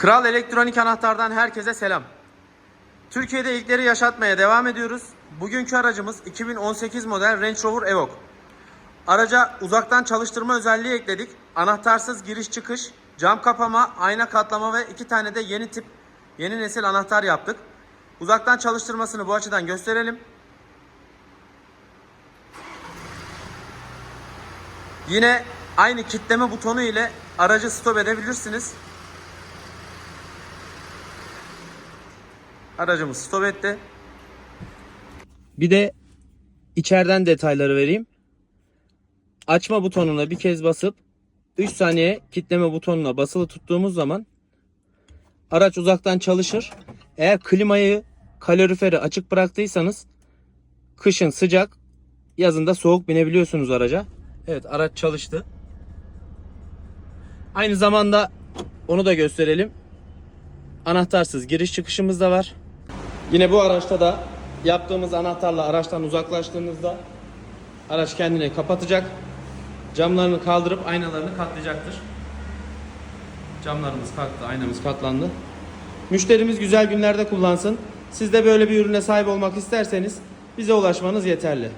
Kral Elektronik Anahtar'dan herkese selam. Türkiye'de ilkleri yaşatmaya devam ediyoruz. Bugünkü aracımız 2018 model Range Rover Evoque. Araca uzaktan çalıştırma özelliği ekledik. Anahtarsız giriş çıkış, cam kapama, ayna katlama ve iki tane de yeni tip, yeni nesil anahtar yaptık. Uzaktan çalıştırmasını bu açıdan gösterelim. Yine aynı kitleme butonu ile aracı stop edebilirsiniz. Aracımız stop etti. Bir de içeriden detayları vereyim. Açma butonuna bir kez basıp 3 saniye kitleme butonuna basılı tuttuğumuz zaman araç uzaktan çalışır. Eğer klimayı kaloriferi açık bıraktıysanız kışın sıcak yazında soğuk binebiliyorsunuz araca. Evet araç çalıştı. Aynı zamanda onu da gösterelim. Anahtarsız giriş çıkışımız da var. Yine bu araçta da yaptığımız anahtarla araçtan uzaklaştığımızda araç kendini kapatacak. Camlarını kaldırıp aynalarını katlayacaktır. Camlarımız kalktı, aynamız katlandı. Müşterimiz güzel günlerde kullansın. Siz de böyle bir ürüne sahip olmak isterseniz bize ulaşmanız yeterli.